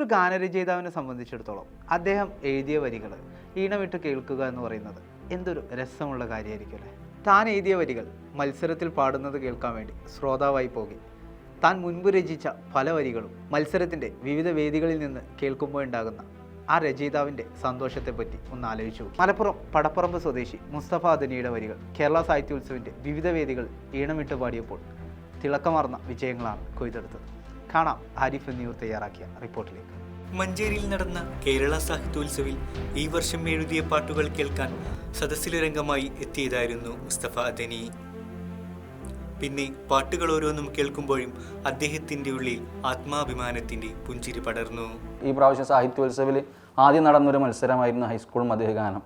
ഒരു ഗാനരചയിതാവിനെ സംബന്ധിച്ചിടത്തോളം അദ്ദേഹം എഴുതിയ വരികൾ ഈണമിട്ട് കേൾക്കുക എന്ന് പറയുന്നത് എന്തൊരു രസമുള്ള കാര്യമായിരിക്കും താൻ എഴുതിയ വരികൾ മത്സരത്തിൽ പാടുന്നത് കേൾക്കാൻ വേണ്ടി ശ്രോതാവായി പോകി. താൻ മുൻപ് രചിച്ച പല വരികളും മത്സരത്തിന്റെ വിവിധ വേദികളിൽ നിന്ന് കേൾക്കുമ്പോൾ ഉണ്ടാകുന്ന ആ രചയിതാവിന്റെ സന്തോഷത്തെപ്പറ്റി ഒന്ന് ആലോചിച്ചു മലപ്പുറം പടപ്പറമ്പ് സ്വദേശി മുസ്തഫ അദനിയുടെ വരികൾ കേരള സാഹിത്യോത്സവിന്റെ വിവിധ വേദികൾ ഈണമിട്ട് പാടിയപ്പോൾ തിളക്കമാർന്ന വിജയങ്ങളാണ് കൊയ്തെടുത്തത്. കാണാം. ആരിഫ് എന്നിവർ തയ്യാറാക്കിയ റിപ്പോർട്ടിലേക്ക്. മഞ്ചേരിയിൽ നടന്ന കേരള സാഹിത്യോത്സവിൽ ഈ വർഷം എഴുതിയ പാട്ടുകൾ കേൾക്കാൻ സദസ്സിലരംഗമായി എത്തിയതായിരുന്നു മുസ്തഫ അദനി. പിന്നെ പാട്ടുകൾ ഓരോന്നും കേൾക്കുമ്പോഴും അദ്ദേഹത്തിന്റെ ഉള്ളിൽ ആത്മാഭിമാനത്തിന്റെ പുഞ്ചിരി പടർന്നു. ഈ പ്രാവശ്യം സാഹിത്യോത്സവിൽ ആദ്യം നടന്നൊരു മത്സരമായിരുന്നു ഹൈസ്കൂൾ മധുഗാനം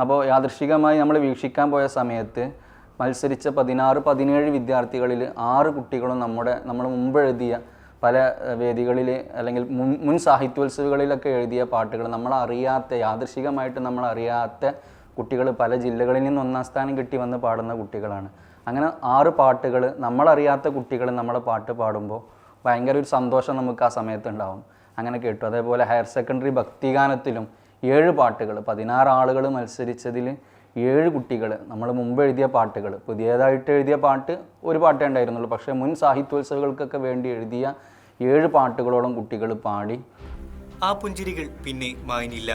അപ്പോൾ യാദൃശികമായി നമ്മൾ വീക്ഷിക്കാൻ പോയ സമയത്ത് മത്സരിച്ച പതിനാറ് പതിനേഴ് വിദ്യാർത്ഥികളിൽ ആറ് കുട്ടികളും നമ്മുടെ നമ്മൾ മുമ്പ് എഴുതിയ പല വേദികളിൽ അല്ലെങ്കിൽ മുൻ മുൻ സാഹിത്യോത്സവങ്ങളിലൊക്കെ എഴുതിയ പാട്ടുകൾ നമ്മൾ അറിയാത്ത യാദൃശികമായിട്ട് നമ്മൾ അറിയാത്ത കുട്ടികൾ പല ജില്ലകളിൽ നിന്ന് ഒന്നാം സ്ഥാനം കിട്ടി വന്ന് പാടുന്ന കുട്ടികളാണ്. അങ്ങനെ ആറ് പാട്ടുകൾ നമ്മളറിയാത്ത കുട്ടികൾ നമ്മളെ പാട്ട് പാടുമ്പോൾ ഭയങ്കര ഒരു സന്തോഷം നമുക്ക് ആ സമയത്ത് ഉണ്ടാവും അങ്ങനെ കേട്ടു. അതേപോലെ ഹയർ സെക്കൻഡറി ഭക്തിഗാനത്തിലും ഏഴ് പാട്ടുകൾ പതിനാറ് ആളുകൾ മത്സരിച്ചതിൽ ഏഴ് കുട്ടികൾ നമ്മൾ മുമ്പ് എഴുതിയ പാട്ടുകൾ പുതിയതായിട്ട് എഴുതിയ പാട്ട് ഒരു പാട്ടേ ഉണ്ടായിരുന്നുള്ളൂ. പക്ഷേ മുൻ സാഹിത്യോത്സവങ്ങൾക്കൊക്കെ വേണ്ടി എഴുതിയ ഏഴ് പാട്ടുകളോളം കുട്ടികൾ പാടി. ആ പുഞ്ചിരികൾ പിന്നെ മായനില്ല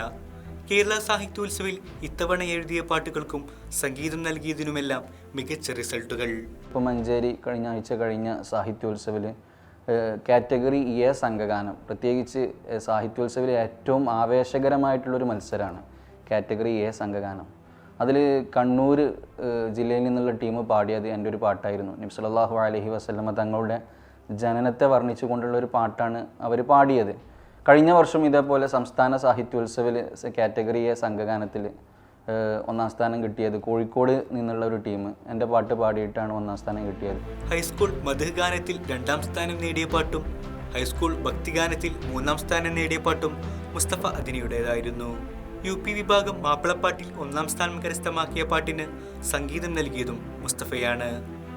കേരള സാഹിത്യോത്സവിൽ ഇത്തവണ എഴുതിയ പാട്ടുകൾക്കും സംഗീതം നൽകിയതിനുമെല്ലാം മികച്ച റിസൾട്ടുകൾ. ഇപ്പോൾ മഞ്ചേരി കഴിഞ്ഞ ആഴ്ച കഴിഞ്ഞ സാഹിത്യോത്സവിൽ കാറ്റഗറി എ സംഘഗാനം പ്രത്യേകിച്ച് സാഹിത്യോത്സവിലെ ഏറ്റവും ആവേശകരമായിട്ടുള്ളൊരു മത്സരമാണ് കാറ്റഗറി എ സംഘഗാനം. അതിൽ കണ്ണൂർ ജില്ലയിൽ നിന്നുള്ള ടീം പാടിയത് എന്റെ ഒരു പാട്ടായിരുന്നു. നിബ്സലാഹു അലഹി വസ്ലമ തങ്ങളുടെ ജനനത്തെ വർണിച്ചുകൊണ്ടുള്ള ഒരു പാട്ടാണ് അവർ പാടിയത്. കഴിഞ്ഞ വർഷം ഇതേപോലെ സംസ്ഥാന സാഹിത്യോത്സവിൽ കാറ്റഗറിയെ സംഘഗാനത്തിൽ ഒന്നാം സ്ഥാനം കിട്ടിയത് കോഴിക്കോട് നിന്നുള്ള ഒരു ടീം. എന്റെ പാട്ട് പാടിയിട്ടാണ് ഒന്നാം സ്ഥാനം കിട്ടിയത്. ഹൈസ്കൂൾ മധുഗാനത്തിൽ രണ്ടാം സ്ഥാനം നേടിയ പാട്ടും ഹൈസ്കൂൾ ഭക്തിഗാനത്തിൽ മൂന്നാം സ്ഥാനം നേടിയ പാട്ടും മുസ്തഫ അദിനിയുടേതായിരുന്നു യു പി വിഭാഗം മാപ്പിളപ്പാട്ടിൽ ഒന്നാം സ്ഥാനം കരസ്ഥമാക്കിയ പാട്ടിന് സംഗീതം നൽകിയതും മുസ്തഫയാണ്.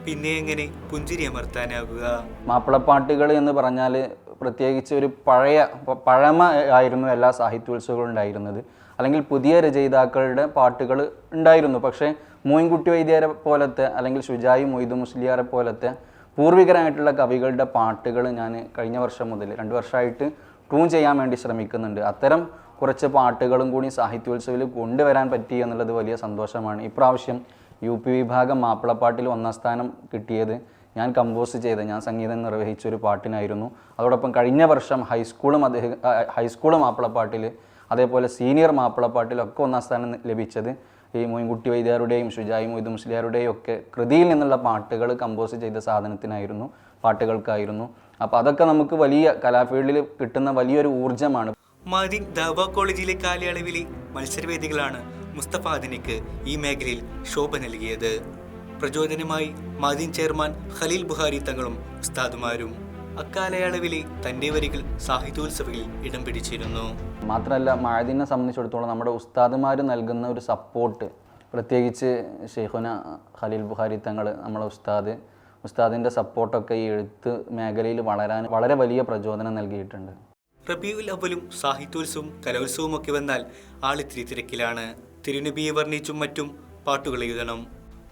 പിന്നെ എങ്ങനെ പുഞ്ചിരി അമർത്താനാവുക? മാപ്പിളപ്പാട്ടുകൾ എന്ന് പറഞ്ഞാൽ പ്രത്യേകിച്ച് ഒരു പഴയ പഴമ ആയിരുന്നു എല്ലാ സാഹിത്യോത്സവങ്ങളും ഉണ്ടായിരുന്നത്. അല്ലെങ്കിൽ പുതിയ രചയിതാക്കളുടെ പാട്ടുകൾ ഉണ്ടായിരുന്നു. പക്ഷേ മോയിൻകുട്ടി വൈദ്യരെ പോലത്തെ അല്ലെങ്കിൽ ഷുജായി മൊയ്തു മുസ്ലിയാരെ പോലത്തെ പൂർവികരായിട്ടുള്ള കവികളുടെ പാട്ടുകൾ ഞാൻ കഴിഞ്ഞ വർഷം മുതൽ രണ്ട് വർഷമായിട്ട് ട്യൂൺ ചെയ്യാൻ വേണ്ടി ശ്രമിക്കുന്നുണ്ട്. അത്തരം കുറച്ച് പാട്ടുകളും കൂടി സാഹിത്യോത്സവിൽ കൊണ്ടുവരാൻ പറ്റി എന്നുള്ളത് വലിയ സന്തോഷമാണ്. ഇപ്രാവശ്യം യു പി വിഭാഗം മാപ്പിളപ്പാട്ടിൽ ഒന്നാം സ്ഥാനം കിട്ടിയത് ഞാൻ കമ്പോസ് ചെയ്ത ഞാൻ സംഗീതം നിർവഹിച്ച ഒരു പാട്ടിനായിരുന്നു. അതോടൊപ്പം കഴിഞ്ഞ വർഷം ഹൈസ്കൂളും അദ്ദേഹം ഹൈസ്കൂൾ മാപ്പിളപ്പാട്ടിൽ അതേപോലെ സീനിയർ മാപ്പിളപ്പാട്ടിലൊക്കെ ഒന്നാം സ്ഥാനം ലഭിച്ചത് ഈ മൊയ്ൻകുട്ടി വൈദ്യാരുടെയും ഷുജായി മൊയ്തു മുസ്ലിയാരുടെയും ഒക്കെ കൃതിയിൽ നിന്നുള്ള പാട്ടുകൾ കമ്പോസ് ചെയ്ത സാധനത്തിനായിരുന്നു പാട്ടുകൾക്കായിരുന്നു. അപ്പോൾ അതൊക്കെ നമുക്ക് വലിയ കലാഫീൽഡിൽ കിട്ടുന്ന വലിയൊരു ഊർജമാണ്. മാദിൻ ദാവ കോളേജിലെ കാലയളവിലെ മത്സരവേദികളാണ്. മുസ്തഫ അദിനിക്ക് ഈ മേഖലയിൽ ശോഭ നൽകിയത്. പ്രചോദനമായി മാദിൻ ചെയർമാൻ ഖലീൽ ബുഹാരി തങ്ങളും ഉസ്താദുമാരും അക്കാലയളവിലെ തന്റെ വരികൾ സാഹിത്യോത്സവയിൽ ഇടം പിടിച്ചിരുന്നു. മാത്രമല്ല മഴദിനെ സംബന്ധിച്ചിടത്തോളം നമ്മുടെ ഉസ്താദുമാർ നൽകുന്ന ഒരു സപ്പോർട്ട് പ്രത്യേകിച്ച് ഷെയ്ഖുന ഖലീൽ ബുഹാരി തങ്ങൾ നമ്മുടെ ഉസ്താദ് ഉസ്താദിന്റെ സപ്പോർട്ടൊക്കെ ഈ എഴുത്ത് മേഖലയിൽ വളരാൻ വളരെ വലിയ പ്രചോദനം നൽകിയിട്ടുണ്ട്. റബിയുൽ അവലും സാഹിത്യോത്സവവും കലോത്സവവും ഒക്കെ വന്നാൽ ആളിത്തിരി തിരക്കിലാണ്. തിരുനബിയെ വർണിച്ചും മറ്റും പാട്ടുകൾ എഴുതണം.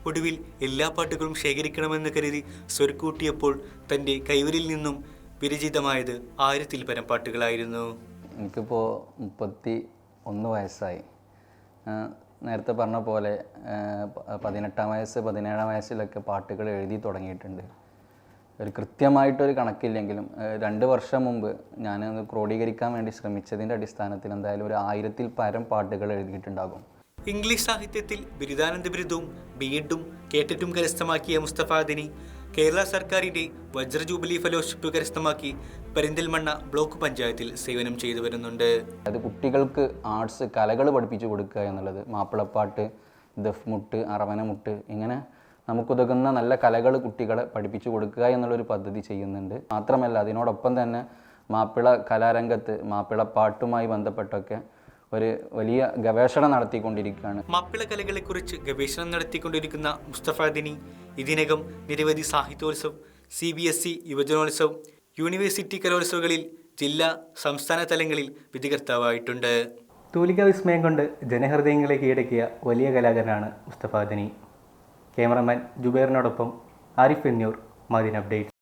ഒടുവിൽ എല്ലാ പാട്ടുകളും ശേഖരിക്കണമെന്ന് കരുതി സ്വരുക്കൂട്ടിയപ്പോൾ തന്റെ കൈവരിൽ നിന്നും വിരചിതമായത് ആയിരത്തിൽ പരം പാട്ടുകളായിരുന്നു. എനിക്കിപ്പോൾ മുപ്പത്തി ഒന്ന് വയസ്സായി. നേരത്തെ പറഞ്ഞ പോലെ പതിനെട്ടാം വയസ്സ് പതിനേഴാം വയസ്സിലൊക്കെ പാട്ടുകൾ എഴുതി തുടങ്ങിയിട്ടുണ്ട്. ഒരു കൃത്യമായിട്ടൊരു കണക്കില്ലെങ്കിലും രണ്ട് വർഷം മുമ്പ് ഞാൻ ക്രോഡീകരിക്കാൻ വേണ്ടി ശ്രമിച്ചതിന്റെ അടിസ്ഥാനത്തിൽ എന്തായാലും ഒരു ആയിരത്തിൽ പരം പാട്ടുകൾ എഴുതിയിട്ടുണ്ടാകും. ഇംഗ്ലീഷ് സാഹിത്യത്തിൽ ബിരുദാനന്ദ ബിരുദവും ബി എഡും കേട്ടറ്റും കരസ്ഥമാക്കിയ മുസ്തഫ അദിനി കേരള സർക്കാരിന്റെ വജ്ര ജൂബിലി ഫെലോഷിപ്പ് കരസ്ഥമാക്കി പെരിന്തൽമണ്ണ ബ്ലോക്ക് പഞ്ചായത്തിൽ സേവനം ചെയ്തു വരുന്നുണ്ട്. അത് കുട്ടികൾക്ക് ആർട്സ് കലകൾ പഠിപ്പിച്ചു കൊടുക്കുക എന്നുള്ളത് മാപ്പിളപ്പാട്ട് ദഫ് ദഫ്മുട്ട് അറവനമുട്ട് ഇങ്ങനെ നമുക്കുതകുന്ന നല്ല കലകൾ കുട്ടികളെ പഠിപ്പിച്ചു കൊടുക്കുക എന്നുള്ളൊരു പദ്ധതി ചെയ്യുന്നുണ്ട്. മാത്രമല്ല അതിനോടൊപ്പം തന്നെ മാപ്പിള കലാരംഗത്ത് മാപ്പിളപ്പാട്ടുമായി ബന്ധപ്പെട്ടൊക്കെ ഒരു വലിയ ഗവേഷണം നടത്തിക്കൊണ്ടിരിക്കുകയാണ്. മാപ്പിള കലകളെക്കുറിച്ച് ഗവേഷണം നടത്തിക്കൊണ്ടിരിക്കുന്ന മുസ്തഫ ദിനി ഇതിനകം നിരവധി സാഹിത്യോത്സവം സി ബി എസ് ഇ യുവജനോത്സവം യൂണിവേഴ്സിറ്റി കലോത്സവങ്ങളിൽ ജില്ലാ സംസ്ഥാന തലങ്ങളിൽ വിധികർത്താവായിട്ടുണ്ട്. തൂലിക വിസ്മയം കൊണ്ട് ജനഹൃദയങ്ങളെ കീഴടക്കിയ വലിയ കലാകാരനാണ് മുസ്തഫ ദിനി. ക്യാമറമാൻ ജുബേറിനോടൊപ്പം ആരിഫ് എന്നൂർ മദീൻ അപ്ഡേറ്റ്